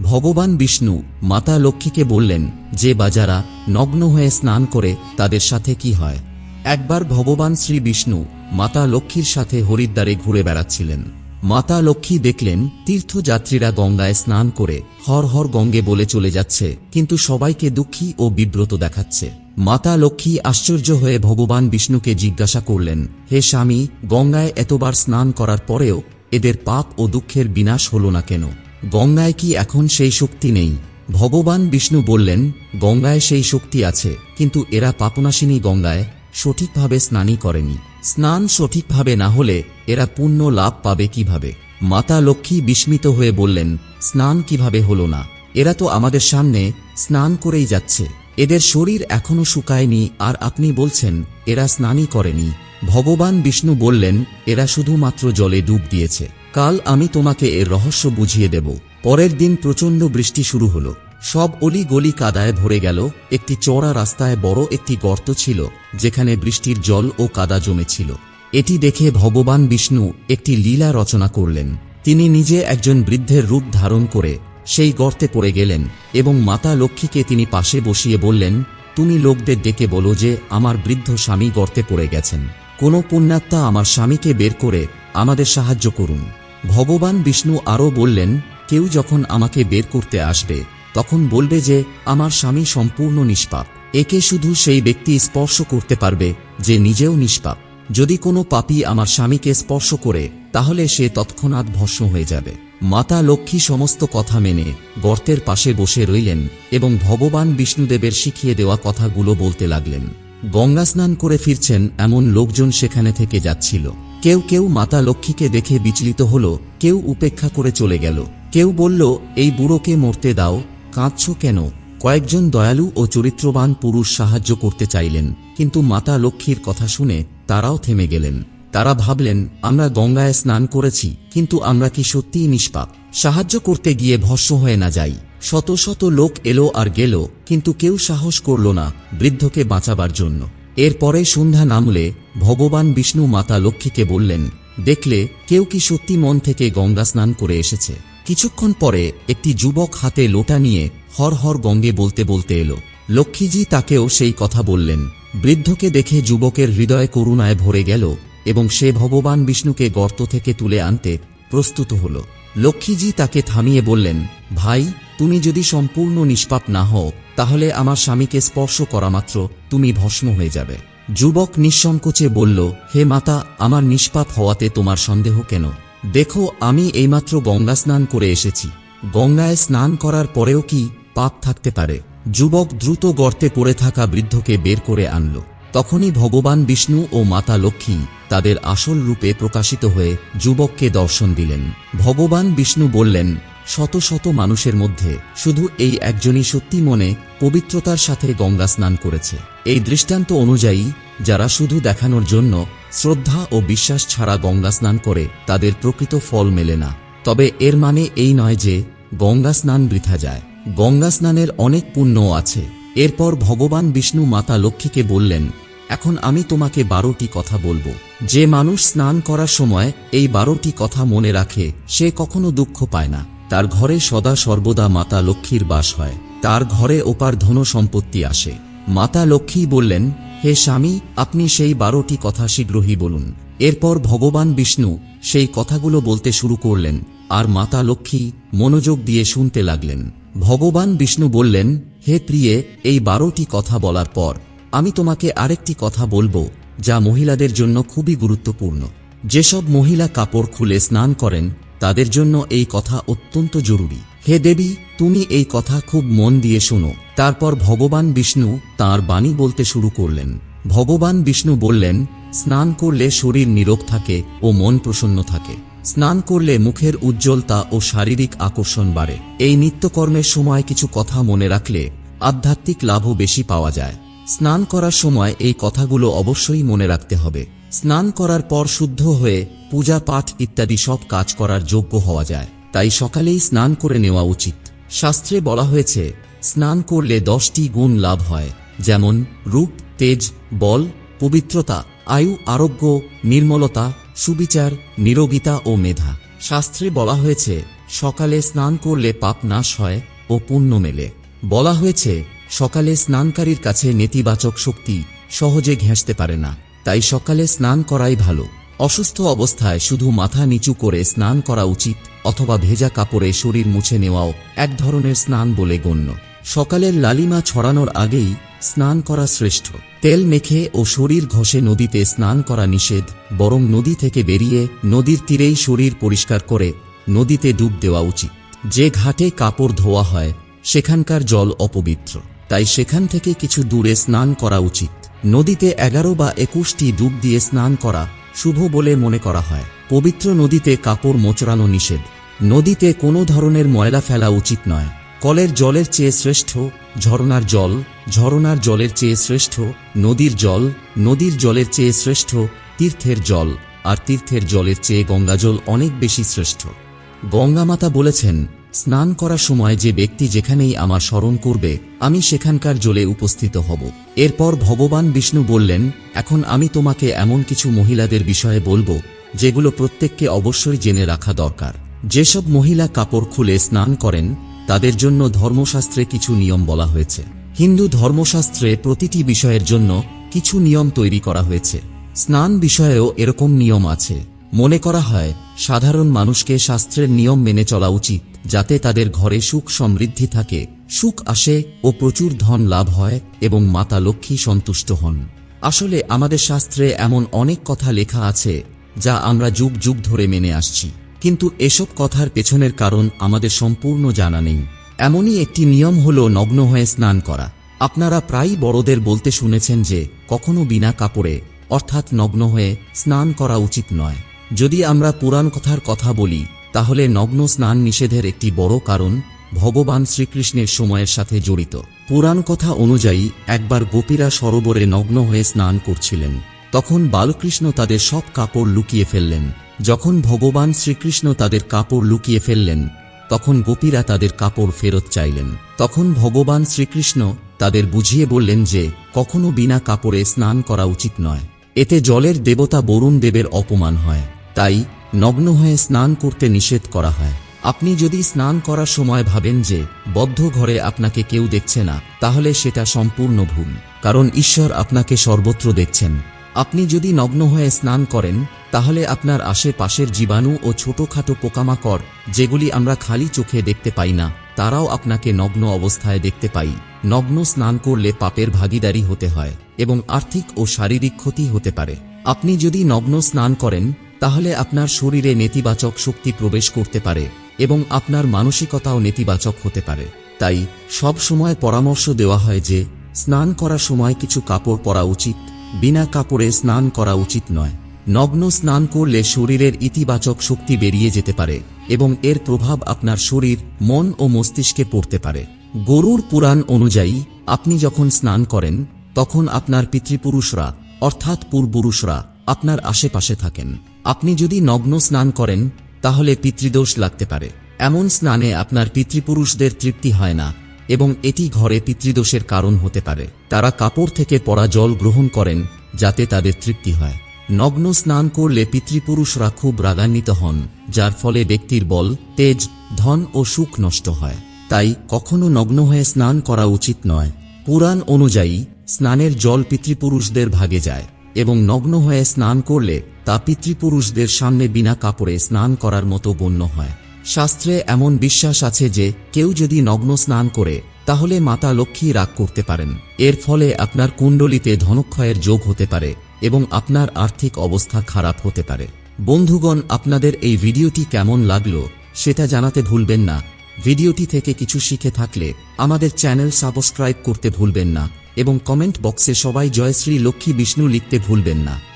ভগবান বিষ্ণু মাতা লক্ষ্মীকে বললেন, যে বাজারা নগ্ন হয়ে স্নান করে, তাদের সাথে কি হয়? একবার ভগবান শ্রী বিষ্ণু মাতা লক্ষ্মীর সাথে হরিদ্বারে ঘুরে বেড়াচ্ছিলেন। মাতা লক্ষ্মী দেখলেন, তীর্থযাত্রীরা গঙ্গায় স্নান করে হর হর গঙ্গে বলে চলে যাচ্ছে, কিন্তু সবাইকে দুঃখী ও বিব্রত দেখাচ্ছে। মাতা লক্ষ্মী আশ্চর্য হয়ে ভগবান বিষ্ণুকে জিজ্ঞাসা করলেন, হে স্বামী, গঙ্গায় এতবার স্নান করার পরেও এদের পাপ ও দুঃখের বিনাশ হল না কেন? গঙ্গায় কি এখন সেই শক্তি নেই? ভগবান বিষ্ণু বললেন, গঙ্গায় সেই শক্তি আছে, কিন্তু এরা পাপনাশিনী গঙ্গায় সঠিকভাবে স্নানই করেনি। স্নান সঠিকভাবে না হলে এরা পুণ্য লাভ পাবে কীভাবে? মাতা লক্ষ্মী বিস্মিত হয়ে বললেন, স্নান কীভাবে হলো না? এরা তো আমাদের সামনে স্নান করেই যাচ্ছে। এদের শরীর এখনও শুকায়নি, আর আপনি বলছেন, এরা স্নানই করেনি। ভগবান বিষ্ণু বললেন, এরা শুধুমাত্র জলে ডুব দিয়েছে। কাল আমি তোমাকে এর রহস্য বুঝিয়ে দেব। পরের দিন প্রচণ্ড বৃষ্টি শুরু হলো। সব অলি গলি কাদায় ভরে গেল। একটি চড়া রাস্তায় বড় একটি গর্ত ছিল, যেখানে বৃষ্টির জল ও কাদা জমেছিল। এটি দেখে ভগবান বিষ্ণু একটি লীলা রচনা করলেন। তিনি নিজে একজন বৃদ্ধের রূপ ধারণ করে সেই গর্তে পড়ে গেলেন এবং মাতা লক্ষ্মীকে তিনি পাশে বসিয়ে বললেন, তুমি লোকদের ডেকে বলো যে আমার বৃদ্ধ স্বামী গর্তে পড়ে গেছেন। কোনো পুণ্যাত্মা আমার স্বামীকে বের করে আমাদের সাহায্য করুন। ভগবান বিষ্ণু আরও বললেন, কেউ যখন আমাকে বের করতে আসবে, তখন বলবে যে, আমার স্বামী সম্পূর্ণ নিষ্পাপ। একে শুধু সেই ব্যক্তি স্পর্শ করতে পারবে, যে নিজেও নিষ্পাপ। যদি কোনো পাপী আমার স্বামীকে স্পর্শ করে, তাহলে সে তৎক্ষণাৎ ভস্ম হয়ে যাবে। মাতা লক্ষ্মী সমস্ত কথা মেনে গর্তের পাশে বসে রইলেন এবং ভগবান বিষ্ণুদেবের শিখিয়ে দেওয়া কথাগুলো বলতে লাগলেন। গঙ্গা স্নান করে ফিরছেন এমন লোকজন সেখানে থেকে যাচ্ছিল। কেউ কেউ মাতা লক্ষ্মীকে দেখে বিচলিত হল, কেউ উপেক্ষা করে চলে গেল। কেউ বলল, এই বুড়োকে মরতে দাও, কাঁদছ কেন? কয়েকজন দয়ালু ও চরিত্রবান পুরুষ সাহায্য করতে চাইলেন, কিন্তু মাতা লক্ষ্মীর কথা শুনে তারাও থেমে গেলেন। তারা ভাবলেন, আমরা গঙ্গায় স্নান করেছি, কিন্তু আমরা কি সত্যিই নিষ্পাপ? সাহায্য করতে গিয়ে ভস্ম হয়ে না যাই। শত শত লোক এলো আর গেল, কিন্তু কেউ সাহস করল না বৃদ্ধকে বাঁচাবার জন্য। এরপরে সন্ধ্যা নামলে, ভগবান বিষ্ণু মাতা লক্ষ্মীকে বললেন, দেখলে, কেউ কি সত্যি মন থেকে গঙ্গা স্নান করে এসেছে? কিছুক্ষণ পরে একটি যুবক হাতে লোটা নিয়ে হর হর গঙ্গে বলতে বলতে এলো। লক্ষ্মীজি তাকেও সেই কথা বললেন। বৃদ্ধকে দেখে যুবকের হৃদয় করুণায় ভরে গেল এবং সে ভগবান বিষ্ণুকে গর্ত থেকে তুলে আনতে প্রস্তুত হল। লক্ষ্মীজি তাকে থামিয়ে বললেন, ভাই তুমি যদি সম্পূর্ণ নিষ্পাপ না হও, তাহলে আমার স্বামীকে স্পর্শ করা মাত্র তুমি ভস্ম হয়ে যাবে। যুবক নিঃসংকোচে বলল, হে মাতা, আমার নিষ্পাপ হওয়াতে তোমার সন্দেহ কেন? দেখো, আমি এইমাত্র গঙ্গা স্নান করে এসেছি। গঙ্গায় স্নান করার পরেও কি পাপ থাকতে পারে? যুবক দ্রুত গর্তে পড়ে থাকা বৃদ্ধকে বের করে আনল। তখনই ভগবান বিষ্ণু ও মাতা লক্ষ্মী তাদের আসল রূপে প্রকাশিত হয়ে যুবককে দর্শন দিলেন। ভগবান বিষ্ণু বললেন শত শত মানুষের মধ্যে শুধু এই একজনই সত্যি মনে পবিত্রতার সাথে গঙ্গা স্নান করেছে। এই দৃষ্টান্ত অনুযায়ী, যারা শুধু দেখানোর জন্য শ্রদ্ধা ও বিশ্বাস ছাড়া গঙ্গা স্নান করে, তাদের প্রকৃত ফল মেলে না। তবে এর মানে এই নয় যে গঙ্গা স্নান বৃথা যায়। গঙ্গা স্নানের অনেক পুণ্য আছে। এরপর ভগবান বিষ্ণু মাতা লক্ষ্মীকে বললেন, এখন আমি তোমাকে বারোটি কথা বলব। যে মানুষ স্নান করার সময় এই বারোটি কথা মনে রাখে, সে কখনো দুঃখ পায় না। তার ঘরে সদা সর্বদা মাতা লক্ষ্মীর বাস হয়। তার ঘরে ওপার ধন সম্পত্তি আসে। মাতা লক্ষ্মী বললেন, হে স্বামী, আপনি সেই বারোটি কথা শীঘ্রই বলুন। এরপর ভগবান বিষ্ণু সেই কথাগুলো বলতে শুরু করলেন, আর মাতা লক্ষ্মী মনোযোগ দিয়ে শুনতে লাগলেন। ভগবান বিষ্ণু বললেন, হে প্রিয়ে, এই বারোটি কথা বলার পর আমি তোমাকে আরেকটি কথা বলব, যা মহিলাদের জন্য খুবই গুরুত্বপূর্ণ। যেসব মহিলা কাপড় খুলে স্নান করেন তাদের জন্য এই কথা অত্যন্ত জরুরি। হে দেবী, তুমি এই কথা খুব মন দিয়ে শোনো। তারপর ভগবান বিষ্ণু তার বাণী বলতে শুরু করলেন। ভগবান বিষ্ণু বললেন, স্নান করলে শরীর নীরব থাকে ও মন প্রসন্ন থাকে। স্নান করলে মুখের উজ্জ্বলতা ও শারীরিক আকর্ষণ বাড়ে। এই নিত্যকর্মের সময় কিছু কথা মনে রাখলে আধ্যাত্মিক লাভও বেশি পাওয়া যায়। স্নান করার সময় এই কথাগুলো অবশ্যই মনে রাখতে হবে। স্নান করার পর শুদ্ধ হয়ে পূজা পাঠ ইত্যাদি সব কাজ করার যোগ্য হওয়া যায়। তাই সকালেই স্নান করে নেওয়া উচিত। শাস্ত্রে বলা হয়েছে, স্নান করলে দশটি গুণ লাভ হয়, যেমন রূপ, তেজ, বল, পবিত্রতা, আয়ু, আরোগ্য, নির্মলতা, সুবিচার, নিরোগিতা ও মেধা। শাস্ত্রে বলা হয়েছে, সকালে স্নান করলে পাপ নাশ হয় ও পুণ্য মেলে। বলা হয়েছে, সকালে স্নানকারীর কাছে নেতিবাচক শক্তি সহজে ঘেঁষতে পারে না। তাই সকালে স্নান করাই ভালো। অসুস্থ অবস্থায় শুধু মাথা নিচু করে স্নান করা উচিত অথবা ভেজা কাপড়ে শরীর মুছে নেওয়াও এক ধরনের স্নান বলে গণ্য। সকালের লালিমা ছড়ানোর আগেই স্নান করা শ্রেষ্ঠ। তেল মেখে ও শরীর ঘষে নদীতে স্নান করা নিষেধ, বরং নদী থেকে বেরিয়ে নদীর তীরেই শরীর পরিষ্কার করে নদীতে ডুব দেওয়া উচিত। যে ঘাটে কাপড় ধোয়া হয়, সেখানকার জল অপবিত্র। তাই সেখান থেকে কিছু দূরে স্নান করা উচিত। নদীতে এগারো বা একুশটি ডুব দিয়ে স্নান করা শুভ বলে মনে করা হয়। পবিত্র নদীতে কাপড় মোচড়ানো নিষেধ। নদীতে কোনো ধরনের ময়লা ফেলা উচিত নয়। কলের জলের চেয়ে শ্রেষ্ঠ ঝরনার জল, ঝরনার জলের চেয়ে শ্রেষ্ঠ নদীর জল, নদীর জলের চেয়ে শ্রেষ্ঠ তীর্থের জল, আর তীর্থের জলের চেয়ে গঙ্গাজল অনেক বেশি শ্রেষ্ঠ। গঙ্গামাতা বলেছেন স্নান করার সময় যে ব্যক্তি যেখানেই আমার স্মরণ করবে, আমি সেখানকার জলে উপস্থিত হব। এরপর ভগবান বিষ্ণু বললেন, এখন আমি তোমাকে এমন কিছু মহিলাদের বিষয়ে বলব, যেগুলো প্রত্যেককে অবশ্যই জেনে রাখা দরকার। যেসব মহিলা কাপড় খুলে স্নান করেন, তাদের জন্য ধর্মশাস্ত্রে কিছু নিয়ম বলা হয়েছে। হিন্দু ধর্মশাস্ত্রে প্রতিটি বিষয়ের জন্য কিছু নিয়ম তৈরি করা হয়েছে। স্নান বিষয়েও এরকম নিয়ম আছে। মনে করা হয়, সাধারণ মানুষকে শাস্ত্রের নিয়ম মেনে চলা উচিত। যাতে তাদের ঘরে সুখ সমৃদ্ধি থাকে, সুখ আসে ও প্রচুর ধন লাভ হয় এবং মাতা লক্ষ্মী সন্তুষ্ট হন। আসলে আমাদের শাস্ত্রে এমন অনেক কথা লেখা আছে, যা আমরা যুগ যুগ ধরে মেনে আসছি। কিন্তু এসব কথার পেছনের কারণ আমাদের সম্পূর্ণ জানা নেই। এমনই একটি নিয়ম হল নগ্ন হয়ে স্নান করা। আপনারা প্রায়ই বড়দের বলতে শুনেছেন যে, কখনো বিনা কাপড়ে, অর্থাৎ নগ্ন হয়ে, স্নান করা উচিত নয়। যদি আমরা পুরাণ কথার কথা বলি তাহলে নগ্ন স্নান নিষেধের একটি বড় কারণ ভগবান শ্রীকৃষ্ণের সময়ের সাথে জড়িত। পুরাণ কথা অনুযায়ী একবার গোপীরা সরোবরে নগ্ন হয়ে স্নান করছিলেন। তখন বালকৃষ্ণ তাদের সব কাপড় লুকিয়ে ফেললেন। যখন ভগবান শ্রীকৃষ্ণ তাদের কাপড় লুকিয়ে ফেললেন, তখন গোপীরা তাদের কাপড় ফেরত চাইলেন। তখন ভগবান শ্রীকৃষ্ণ তাদের বুঝিয়ে বললেন যে, কখনো বিনা কাপড়ে স্নান করা উচিত নয়। এতে জলের দেবতা বরুণ দেবের অপমান হয়। তাই নগ্ন হয়ে স্নান করতে নিষেধ করা হয়। আপনি যদি স্নান করার সময় ভাবেন যে, বদ্ধ ঘরে আপনাকে কেউ দেখছে না, তাহলে সেটা সম্পূর্ণ ভুল, কারণ ঈশ্বর আপনাকে সর্বত্র দেখছেন। আপনি যদি নগ্ন হয়ে স্নান করেন, তাহলে আপনার আশেপাশের জীবাণু ও ছোটখাটো পোকামাকড়, যেগুলি আমরা খালি চোখে দেখতে পাই না, তারাও আপনাকে নগ্ন অবস্থায় দেখতে পাই। নগ্ন স্নান করলে পাপের ভাগিদারি হতে হয় এবং আর্থিক ও শারীরিক ক্ষতি হতে পারে। আপনি যদি নগ্ন স্নান করেন তাহলে আপনার শরীরে নেতিবাচক শক্তি প্রবেশ করতে পারে এবং আপনার মানসিকতাও নেতিবাচক হতে পারে। তাই সব সময় পরামর্শ দেওয়া হয় যে, স্নান করার সময় কিছু কাপড় পরা উচিত, বিনা কাপড়ে স্নান করা উচিত নয়। নগ্ন স্নান করলে শরীরের ইতিবাচক শক্তি বেরিয়ে যেতে পারে এবং এর প্রভাব আপনার শরীর, মন ও মস্তিষ্কে পড়তে পারে। গরুর পুরাণ অনুযায়ী, আপনি যখন স্নান করেন, তখন আপনার পিতৃপুরুষরা, অর্থাৎ পূর্বপুরুষরা, আপনার আশেপাশে থাকেন। আপনি যদি নগ্ন স্নান করেন, তাহলে পিতৃদোষ লাগতে পারে। এমন স্নানে আপনার পিতৃপুরুষদের তৃপ্তি হয় না, এবং এটি ঘরে পিতৃদোষের কারণ হতে পারে। তারা কাপড় থেকে পড়া জল গ্রহণ করেন, যাতে তাদের তৃপ্তি হয়। নগ্ন স্নান করলে পিতৃপুরুষরা খুব রাগান্বিত হন, যার ফলে ব্যক্তির বল, তেজ, ধন ও সুখ নষ্ট হয়। তাই কখনো নগ্ন হয়ে স্নান করা উচিত নয়। পুরাণ অনুযায়ী, স্নানের জল পিতৃপুরুষদের ভাগে যায়। এবং নগ্ন হয়ে স্নান করলে তা পিতৃপুরুষদের সামনে বিনা কাপড়ে স্নান করার মতো গণ্য হয়। শাস্ত্রে এমন বিশ্বাস আছে যে, কেউ যদি নগ্ন স্নান করে, তাহলে মাতা লক্ষ্মী রাগ করতে পারেন। এর ফলে আপনার কুণ্ডলিতে ধনক্ষয়ের যোগ হতে পারে এবং আপনার আর্থিক অবস্থা খারাপ হতে পারে। বন্ধুগণ, আপনাদের এই ভিডিওটি কেমন লাগল, সেটা জানাতে ভুলবেন না। ভিডিওটি থেকে কিছু শিখে থাকলে আমাদের চ্যানেল সাবস্ক্রাইব করতে ভুলবেন না। এবং কমেন্ট বক্সে সবাই জয়শ্রী লক্ষ্মী বিষ্ণু লিখতে ভুলবেন না।